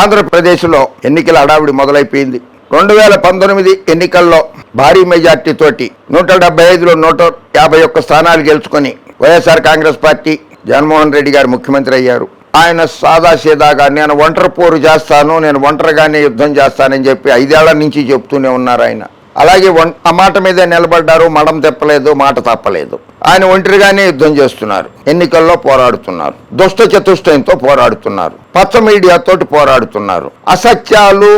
ఆంధ్రప్రదేశ్లో ఎన్నికల హడావిడి మొదలైపోయింది. రెండు వేల పంతొమ్మిది ఎన్నికల్లో భారీ మెజార్టీ తోటి నూట డెబ్బై ఐదులో నూట యాభై ఒక్క స్థానాలు గెలుచుకొని YSR Congress party Jaganmohan Reddy గారు ముఖ్యమంత్రి అయ్యారు. ఆయన సాదాసీదాగా నేను ఒంటరి పోరు చేస్తాను నేను ఒంటరిగానే యుద్ధం చేస్తానని చెప్పి ఐదేళ్ళ నుంచి చెప్తూనే ఉన్నారు ఆయన. అలాగే ఆ మాట మీదే నిలబడ్డారు మడం తెప్పలేదు మాట తప్పలేదు. ఆయన ఒంటరిగానే యుద్ధం చేస్తున్నారు. ఎన్నికల్లో పోరాడుతున్నారు. దుష్ట చతుష్టయంతో పోరాడుతున్నారు. పచ్చ మీడియాతోటి పోరాడుతున్నారు. అసత్యాలు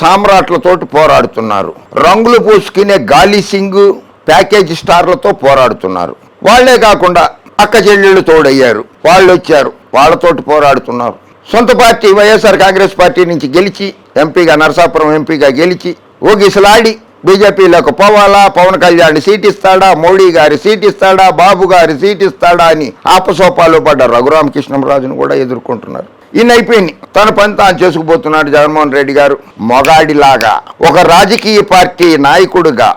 సామ్రాట్లతోటి పోరాడుతున్నారు. రంగులు పూసుకునే గాలి సింగ్ ప్యాకేజ్ స్టార్లతో పోరాడుతున్నారు. వాళ్ళే కాకుండా అక్క చెల్లెళ్ళు తోడయ్యారు. వాళ్ళు వచ్చారు. వాళ్ళతోటి పోరాడుతున్నారు. సొంత పార్టీ వైఎస్ఆర్ కాంగ్రెస్ పార్టీ నుంచి గెలిచి ఎంపీగా నరసాపురం ఎంపీగా గెలిచి ఊగిసలాడి బీజేపీలోకి పోవాలా? పవన్ కళ్యాణ్ సీట్ ఇస్తాడా మోడీ గారి సీట్ ఇస్తాడా బాబు గారి సీట్ ఇస్తాడా అని ఆపసోపాలు పడ్డ రఘురామకృష్ణరాజును కూడా ఎదుర్కొంటున్నారు. ఈయన అయిపోయింది. తన పని తాను చేసుకుపోతున్నాడు జగన్మోహన్ రెడ్డి గారు. మొగాడిలాగా ఒక రాజకీయ పార్టీ నాయకుడిగా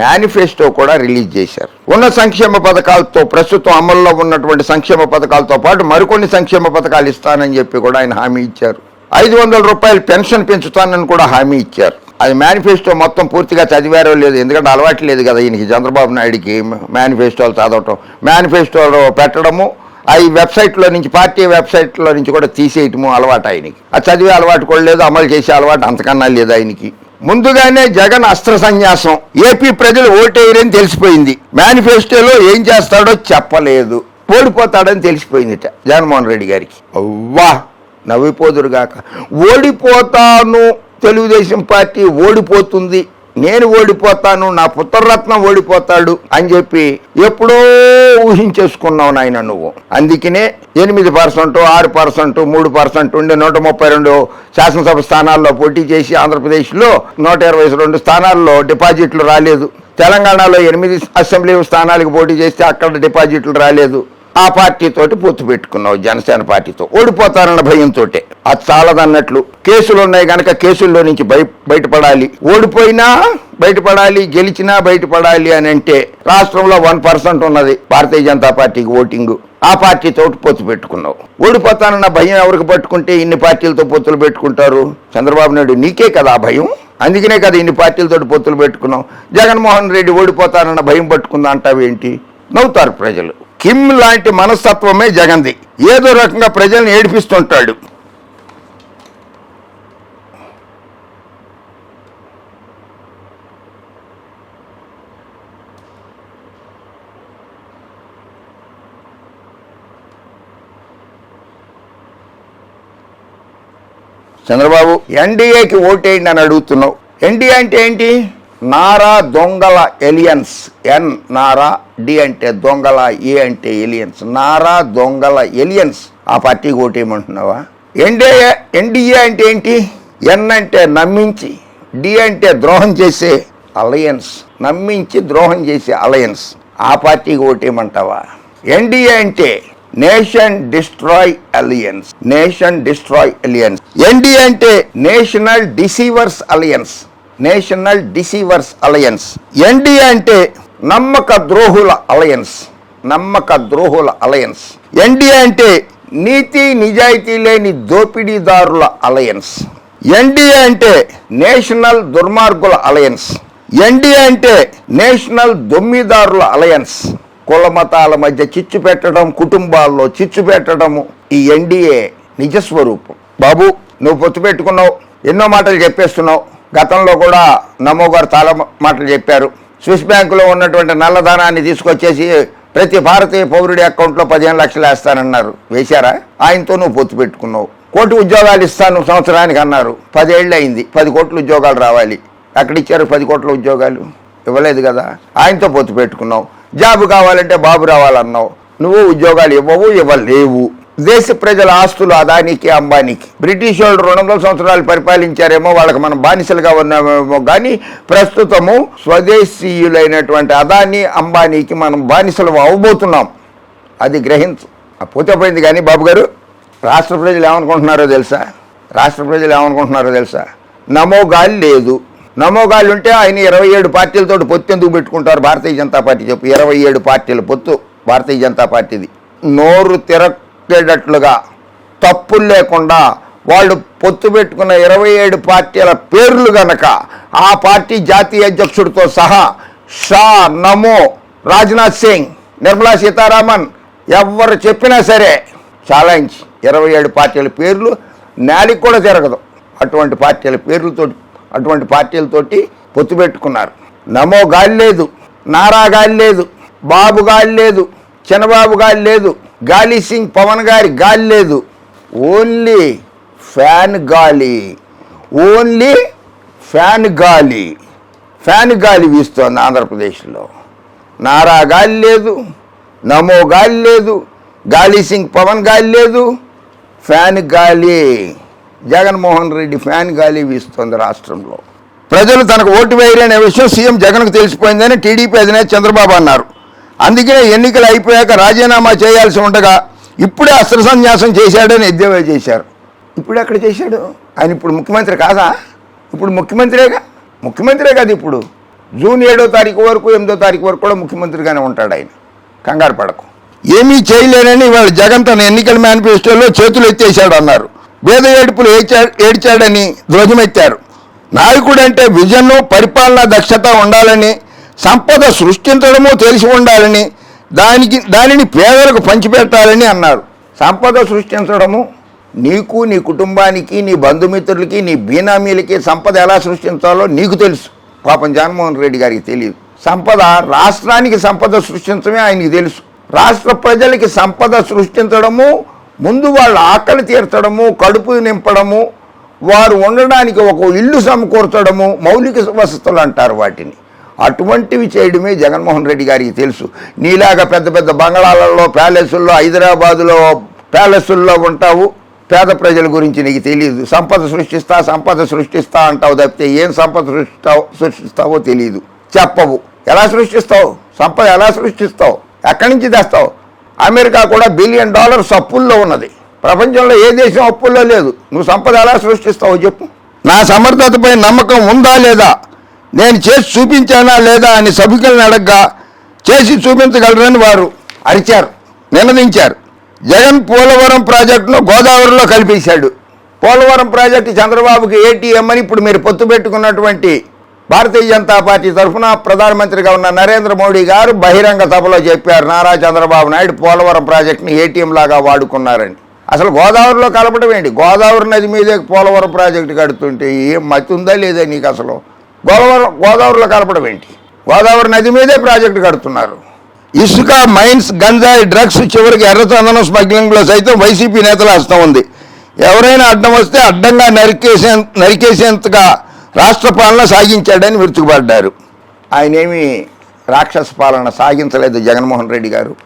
మేనిఫెస్టో కూడా రిలీజ్ చేశారు. ఉన్న సంక్షేమ పథకాలతో ప్రస్తుతం అమల్లో ఉన్నటువంటి సంక్షేమ పథకాలతో పాటు మరికొన్ని సంక్షేమ పథకాలు ఇస్తానని చెప్పి కూడా ఆయన హామీ ఇచ్చారు. ఐదు వందల రూపాయలు పెన్షన్ పెంచుతానని కూడా హామీ ఇచ్చారు. అది మేనిఫెస్టో మొత్తం పూర్తిగా చదివారో లేదు ఎందుకంటే అలవాటు లేదు కదా ఈయనకి చంద్రబాబు నాయుడికి మేనిఫెస్టోలు చదవటం. మేనిఫెస్టోలో పెట్టడము ఆ ఈ వెబ్సైట్లో నుంచి పార్టీ వెబ్సైట్లో నుంచి కూడా తీసేయటము అలవాటు ఆయనకి. అది చదివే అలవాటు కూడా లేదు అమలు చేసే అలవాటు అంతకన్నా లేదు ఆయనకి. ముందుగానే జగన్ అస్త్ర సన్యాసం ఏపీ ప్రజలు ఓటేయరని తెలిసిపోయింది. మేనిఫెస్టోలో ఏం చేస్తాడో చెప్పలేదు. ఓడిపోతాడని తెలిసిపోయిందిట జగన్మోహన్ రెడ్డి గారికి. అవ్వా నవ్విపోదురుగాక. ఓడిపోతాను. తెలుగుదేశం పార్టీ ఓడిపోతుంది. నేను ఓడిపోతాను నా పుత్రరత్నం ఓడిపోతాడు అని చెప్పి ఎప్పుడో ఊహించేసుకున్నావు నాయన నువ్వు. అందుకనే ఎనిమిది పర్సెంట్ ఆరు పర్సెంట్ మూడు పర్సెంట్ ఉండి నూట ముప్పై రెండు శాసనసభ స్థానాల్లో పోటీ చేసి ఆంధ్రప్రదేశ్లో నూట ఇరవై రెండు స్థానాల్లో డిపాజిట్లు రాలేదు. తెలంగాణలో ఎనిమిది అసెంబ్లీ స్థానాలకు పోటీ చేస్తే అక్కడ డిపాజిట్లు రాలేదు. ఆ పార్టీతోటి పొత్తు పెట్టుకున్నావు జనసేన పార్టీతో. ఓడిపోతారన్న భయంతో అది చాలదన్నట్లు. కేసులు ఉన్నాయి కనుక కేసుల్లో నుంచి బయ బయటపడాలి. ఓడిపోయినా బయటపడాలి గెలిచినా బయటపడాలి అని అంటే రాష్ట్రంలో వన్ పర్సెంట్ ఉన్నది భారతీయ జనతా పార్టీకి ఓటింగ్. ఆ పార్టీతో పొత్తు పెట్టుకున్నావు. ఓడిపోతానన్న భయం ఎవరికి పట్టుకుంటే ఇన్ని పార్టీలతో పొత్తులు పెట్టుకుంటారు? చంద్రబాబు నాయుడు నీకే కదా ఆ భయం? అందుకనే కదా ఇన్ని పార్టీలతో పొత్తులు పెట్టుకున్నావు. జగన్మోహన్ రెడ్డి ఓడిపోతానన్న భయం పట్టుకుందా అంటావేంటి? నవ్వుతారు ప్రజలు. కిమ్ లాంటి మనస్తత్వమే జగంది. ఏదో రకంగా ప్రజల్ని ఏడిపిస్తుంటాడు. చంద్రబాబు ఎన్డీఏకి ఓటేయండి అని అడుగుతున్నావు. ఎన్డీఏ అంటే ఏంటి? నారా దొంగల ఎలియన్స్. ఎన్ నారా డి అంటే దొంగల ఏ అంటే ఎలియన్స్. నారా దొంగల ఎలియన్స్. ఆ పార్టీకి ఓటేయమంటున్నావా ఎన్డీఏ ఎన్డీఏ అంటే ఏంటి? ఎన్ అంటే నమ్మించి డి అంటే ద్రోహం చేసే అలయన్స్. నమ్మించి ద్రోహం చేసే అలయన్స్. ఆ పార్టీకి ఓటేయమంటావా ఎన్డీఏ అంటే nation destroy alliance. Nation destroy alliance. ND అంటే national deceivers alliance. National deceivers alliance. ND అంటే నమ్మక ద్రోహుల అలయన్స్. నమ్మక ద్రోహుల అలయన్స్. ఎన్డి అంటే నీతి నిజాయితీ లేని దోపిడీదారుల అలయన్స్. ఎన్డీఏ అంటే నేషనల్ దుర్మార్గుల అలయన్స్. ఎన్డీఏ అంటే నేషనల్ దొమ్మిదారుల అలయన్స్. కుల మతాల మధ్య చిచ్చు పెట్టడం కుటుంబాల్లో చిచ్చు పెట్టడము ఈ ఎన్డీఏ నిజస్వరూపం. బాబు నువ్వు పొత్తు పెట్టుకున్నావు. ఎన్నో మాటలు చెప్పేస్తున్నావు. గతంలో కూడా నమో గారు చాలా మాటలు చెప్పారు. స్విస్ బ్యాంకులో ఉన్నటువంటి నల్లధనాన్ని తీసుకొచ్చేసి ప్రతి భారతీయ పౌరుడి అకౌంట్లో పదిహేను లక్షలు వేస్తానన్నారు. వేశారా? ఆయనతో నువ్వు పొత్తు పెట్టుకున్నావు. కోటి ఉద్యోగాలు ఇస్తాను సంవత్సరానికి అన్నారు. పదేళ్ళు అయింది. పది కోట్ల ఉద్యోగాలు రావాలి. అక్కడ ఇచ్చారు పది కోట్ల ఉద్యోగాలు. ఇవ్వలేదు కదా. ఆయనతో పొత్తు పెట్టుకున్నావు. జాబ్ కావాలంటే బాబు రావాలన్నావు. నువ్వు ఉద్యోగాలు ఇవ్వవు ఇవ్వలేవు. దేశ ప్రజల ఆస్తులు అదానికి అంబానీకి. బ్రిటిష్ వాళ్ళు రెండు వందల సంవత్సరాలు పరిపాలించారేమో వాళ్ళకి మనం బానిసలుగా ఉన్నామేమో కానీ ప్రస్తుతము స్వదేశీయులైనటువంటి అదాని అంబానీకి మనం బానిసలు అవ్వబోతున్నాం. అది గ్రహించు. పోతే పోయింది కానీ బాబు గారు రాష్ట్ర ప్రజలు ఏమనుకుంటున్నారో తెలుసా? రాష్ట్ర ప్రజలు ఏమనుకుంటున్నారో తెలుసా? నమో గాలి లేదు. నమో గాలి ఉంటే ఆయన ఇరవై ఏడు పార్టీలతో పొత్తు ఎందుకు పెట్టుకుంటారు? భారతీయ జనతా పార్టీ చెప్పు. ఇరవై ఏడు పార్టీల పొత్తు భారతీయ జనతా పార్టీది. నోరు తిరక్ తిరగేటట్లుగా తప్పులు లేకుండా వాళ్ళు పొత్తు పెట్టుకున్న ఇరవై ఏడు పార్టీల పేర్లు గనక ఆ పార్టీ జాతీయ అధ్యక్షుడితో సహా షా నమో రాజ్నాథ్ సింగ్ నిర్మలా సీతారామన్ ఎవరు చెప్పినా సరే ఛాలెంజ్ ఇరవై ఏడు పార్టీల పేర్లు నాడికి కూడా జరగదు. అటువంటి పార్టీల పేర్లతో అటువంటి పార్టీలతోటి పొత్తు పెట్టుకున్నారు. నమో గాలి లేదు నారా గాలి లేదు బాబు గాలి లేదు చిన్నబాబు గాలి లేదు గాలి సింగ్ పవన్ గారి గాలి లేదు. ఓన్లీ ఫ్యాన్ గాలి. ఓన్లీ ఫ్యాన్ గాలి. ఫ్యాన్ గాలి వీస్తోంది ఆంధ్రప్రదేశ్లో. నారా గాలి లేదు. నమో గాలి లేదు. గాలి సింగ్ పవన్ గాలి లేదు. ఫ్యాన్ గాలి. జగన్మోహన్ రెడ్డి ఫ్యాన్ గాలి వీస్తోంది రాష్ట్రంలో. ప్రజలు తనకు ఓటు వేయలేని విషయం సీఎం జగన్కు తెలిసిపోయిందని టీడీపీ అధినేత చంద్రబాబు అన్నారు. అందుకే ఎన్నికలు అయిపోయాక రాజీనామా చేయాల్సి ఉండగా ఇప్పుడే అస్త్ర సన్యాసం చేశాడని ఎద్దేవా చేశారు. ఇప్పుడు ఎక్కడ చేశాడు? ఆయన ఇప్పుడు ముఖ్యమంత్రి కాదా? ఇప్పుడు ముఖ్యమంత్రిగా? ముఖ్యమంత్రే కాదు ఇప్పుడు. జూన్ ఏడో తారీఖు వరకు ఎనిమిదో తారీఖు వరకు కూడా ముఖ్యమంత్రిగానే ఉంటాడు ఆయన. కంగారు పడకు. ఏమీ చేయలేనని ఇవాళ జగన్ తన ఎన్నికల మేనిఫెస్టోలో చేతులు ఎత్తేశాడు అన్నారు. వేద ఏడుపులు ఏడ్చా ఏడ్చాడని ధ్వజమెత్తారు. నాయకుడు అంటే విజన్ పరిపాలనా దక్షత ఉండాలని సంపద సృష్టించడము తెలిసి ఉండాలని దానికి దానిని పేదలకు పంచిపెట్టాలని అన్నారు. సంపద సృష్టించడము నీకు నీ కుటుంబానికి నీ బంధుమిత్రులకి నీ బీనామీలకి సంపద ఎలా సృష్టించాలో నీకు తెలుసు. పాపం జగన్మోహన్ రెడ్డి గారికి తెలియదు. సంపద రాష్ట్రానికి సంపద సృష్టించడమే ఆయనకి తెలుసు. రాష్ట్ర ప్రజలకి సంపద సృష్టించడము ముందు వాళ్ళ ఆకలి తీర్చడము కడుపు నింపడము వారు ఉండడానికి ఒక ఇల్లు సమకూర్చడము మౌలిక వసతులు అంటారు వాటిని. అటువంటివి చేయడమే జగన్మోహన్ రెడ్డి గారికి తెలుసు. నీలాగా పెద్ద పెద్ద బంగళాలలో ప్యాలెసుల్లో హైదరాబాదులో ప్యాలెసుల్లో ఉంటావు. పేద ప్రజల గురించి నీకు తెలియదు సంపద సృష్టిస్తా సంపద సృష్టిస్తా అంటావు తప్పితే ఏం సంపద సృష్టిస్తావు సృష్టిస్తావో తెలియదు చెప్పవు. ఎలా సృష్టిస్తావు? సంపద ఎలా సృష్టిస్తావు? ఎక్కడి నుంచి తెస్తావు? అమెరికా కూడా బిలియన్ డాలర్స్ అప్పుల్లో ఉన్నది. ప్రపంచంలో ఏ దేశం అప్పుల్లో లేదు. నువ్వు సంపద ఎలా సృష్టిస్తావు చెప్పు. నా సమర్థతపై నమ్మకం ఉందా లేదా? నేను చేసి చూపించానా లేదా అని సభికులను అడగ్గా చేసి చూపించగలరని వారు అరిచారు నినదించారు జగన్ పోలవరం ప్రాజెక్టును గోదావరిలో కలిపేశాడు. పోలవరం ప్రాజెక్టు చంద్రబాబుకి ఏటీఎం అని ఇప్పుడు మీరు పొత్తు పెట్టుకున్నటువంటి భారతీయ జనతా పార్టీ తరఫున ప్రధానమంత్రిగా ఉన్న నరేంద్ర మోడీ గారు బహిరంగ సభలో చెప్పారు నారా చంద్రబాబు నాయుడు పోలవరం ప్రాజెక్టుని ఏటీఎం లాగా వాడుకున్నారని. అసలు గోదావరిలో కలపడం ఏంటి? గోదావరి నది మీదే పోలవరం ప్రాజెక్టు కడుతుంటే ఏం మతి ఉందా లేదా నీకు అసలు? గోదావరి గోదావరిలో కలపడం ఏంటి? గోదావరి నది మీదే ప్రాజెక్టు కడుతున్నారు. ఇసుక మైన్స్ గంజాయి డ్రగ్స్ చివరికి ఎర్రచందనం స్మగ్లింగ్లో సైతం వైసీపీ నేతల హస్తం ఉంది. ఎవరైనా అడ్డం వస్తే అడ్డంగా నరికేసే నరికేసేంతగా రాష్ట్ర పాలన సాగించాడని విరుచుకుపడ్డారు. ఆయనేమి రాక్షస పాలన సాగించలేదు జగన్మోహన్ రెడ్డి గారు.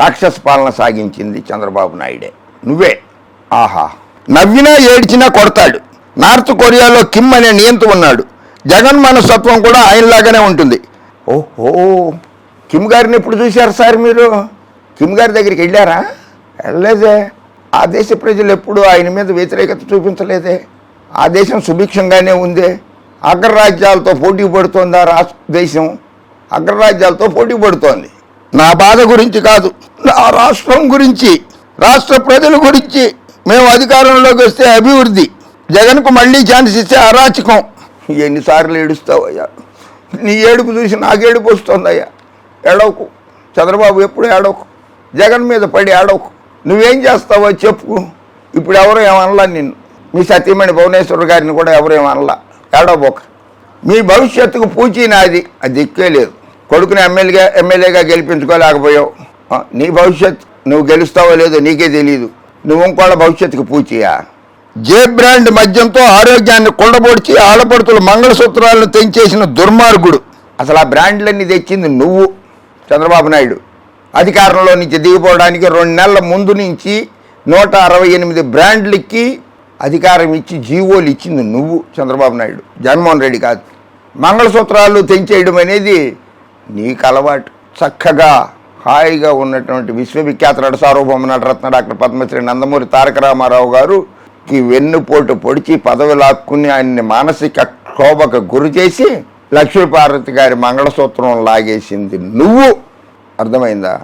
రాక్షస పాలన సాగించింది చంద్రబాబు నాయుడే. నువ్వే. ఆహా. నవ్వినా ఏడ్చినా కొడతాడు. నార్త్ కొరియాలో కిమ్ అనే నియంత ఉన్నాడు. జగన్ మనస్తత్వం కూడా ఆయనలాగానే ఉంటుంది. ఓహో కిమ్ గారిని ఎప్పుడు చూశారు సార్ మీరు? కిమ్ గారి దగ్గరికి వెళ్ళారా? వెళ్ళలేదే. ఆ దేశ ప్రజలు ఎప్పుడు ఆయన మీద వ్యతిరేకత చూపించలేదే. ఆ దేశం సుభిక్షంగానే ఉందే. అగ్రరాజ్యాలతో పోటీ పడుతోంది ఆ రాష్ట్ర దేశం? అగ్రరాజ్యాలతో పోటీ పడుతోంది. నా బాధ గురించి కాదు నా రాష్ట్రం గురించి రాష్ట్ర ప్రజల గురించి. మేము అధికారంలోకి వస్తే అభివృద్ధి. జగన్కు మళ్ళీ ఛాన్స్ ఇస్తే అరాచకం. ఎన్నిసార్లు ఏడుస్తావయ్యా నీ ఏడుపు చూసి నాకు ఏడుపు వస్తుందయ్యా ఏడవకు. చంద్రబాబు ఎప్పుడు ఏడవకు? జగన్ మీద పడి ఏడవకు. నువ్వేం చేస్తావో చెప్పు. ఇప్పుడు ఎవరు ఏమనలా నిన్ను? మీ సత్యమణి భువనేశ్వర్ గారిని కూడా ఎవరు ఏమనలా? ఏడవబోక. మీ భవిష్యత్తుకు పూచి నాది. అది దిక్కే లేదు. కొడుకుని ఎమ్మెల్యేగా ఎమ్మెల్యేగా గెలిపించుకోలేకపోయావు. నీ భవిష్యత్ నువ్వు గెలుస్తావో లేదో నీకే తెలియదు నువ్వు ఇంకోళ్ళ భవిష్యత్తుకు పూచియా? జే బ్రాండ్ మద్యంతో ఆరోగ్యాన్ని కుండబొడిచి ఆడపడుతుల మంగళసూత్రాలను తెంచేసిన దుర్మార్గుడు. అసలు ఆ బ్రాండ్లన్నీ తెచ్చింది నువ్వు చంద్రబాబు నాయుడు. అధికారంలో నుంచి దిగిపోవడానికి రెండు నెలల ముందు నుంచి నూట అరవై ఎనిమిది బ్రాండ్లకి అధికారం ఇచ్చి జీవోలు ఇచ్చింది నువ్వు చంద్రబాబు నాయుడు. జగన్మోహన్ రెడ్డి కాదు. మంగళసూత్రాలు తెంచేయడం అనేది నీకు అలవాటు. చక్కగా హాయిగా ఉన్నటువంటి విశ్వవిఖ్యాత నట సార్వభౌమ నటరత్న డాక్టర్ పద్మశ్రీ నందమూరి తారక రామారావు కి వెన్నుపోటు పొడిచి పదవి లాక్కుని ఆయన్ని మానసిక క్షోభకు గురి చేసి లక్ష్మీపార్వతి గారి మంగళసూత్రం లాగేసింది నువ్వు. అర్థమైందా?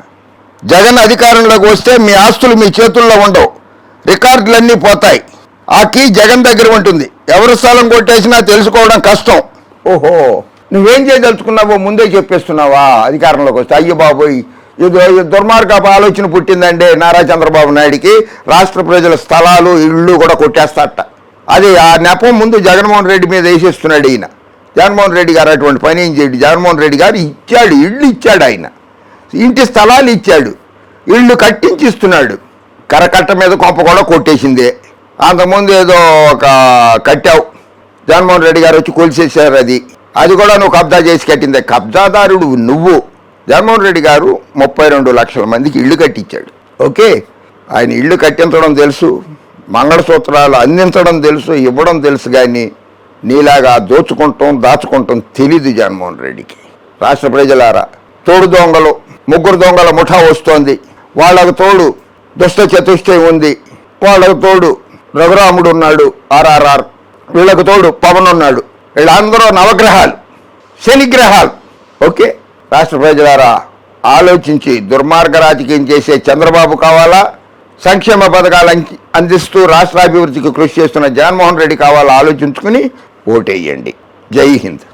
జగన్ అధికారంలోకి వస్తే మీ ఆస్తులు మీ చేతుల్లో ఉండవు. రికార్డులన్నీ పోతాయి. ఆ కీ జగన్ దగ్గర ఉంటుంది. ఎవరి స్థలం కొట్టేసినా తెలుసుకోవడం కష్టం. ఓహో నువ్వేం చేయదలుచుకున్నావో ముందే చెప్పేస్తున్నావా? అధికారంలోకి వస్తే అయ్యో బాబోయ్ దుర్మార్గపు ఆలోచన పుట్టిందండి నారా చంద్రబాబు నాయుడికి. రాష్ట్ర ప్రజల స్థలాలు ఇళ్ళు కూడా కొట్టేస్తాట అది ఆ నెపం ముందు జగన్మోహన్ రెడ్డి మీద వేసేస్తున్నాడు ఈయన. జగన్మోహన్ రెడ్డి గారు అటువంటి పని ఏం చేయడు. జగన్మోహన్ రెడ్డి గారు ఇచ్చాడు ఇళ్ళు ఇచ్చాడు ఆయన. ఇంటి స్థలాలు ఇచ్చాడు ఇళ్ళు కట్టించి ఇస్తున్నాడు కరకట్ట మీద కొంప కూడా కొట్టేసిందే. అంతకుముందు ఏదో ఒక కట్టావు. జగన్మోహన్ రెడ్డి గారు వచ్చి కొలిసేసారు అది. అది కూడా నువ్వు కబ్జా చేసి కట్టిందే. కబ్జాదారుడు నువ్వు. జగన్మోహన్ రెడ్డి గారు ముప్పై రెండు లక్షల మందికి ఇళ్ళు కట్టించాడు. ఓకే? ఆయన ఇళ్ళు కట్టించడం తెలుసు మంగళసూత్రాలు అందించడం తెలుసు ఇవ్వడం తెలుసు కానీ నీలాగా దోచుకుంటాం దాచుకుంటాం తెలీదు జగన్మోహన్ రెడ్డికి. రాష్ట్ర ప్రజలారా తోడు దొంగలు ముగ్గురు దొంగల ముఠా వస్తోంది. వాళ్ళకు తోడు దుష్ట చతుష్టయం ఉంది. వాళ్ళకు తోడు రఘురాముడు ఉన్నాడు ఆర్ఆర్ఆర్. వీళ్ళకు తోడు పవన్ ఉన్నాడు. వీళ్ళందరూ నవగ్రహాలు శనిగ్రహాలు. ఓకే? రాష్ట్ర ప్రజలారా ఆలోచించి దుర్మార్గ రాజకీయం చేసే చంద్రబాబు కావాలా? సంక్షేమ పథకాలు అందిస్తూ రాష్ట్రాభివృద్ధికి కృషి చేస్తున్న జగన్మోహన్ రెడ్డి కావాలా? ఆలోచించుకుని ఓటేయండి. జై హింద్.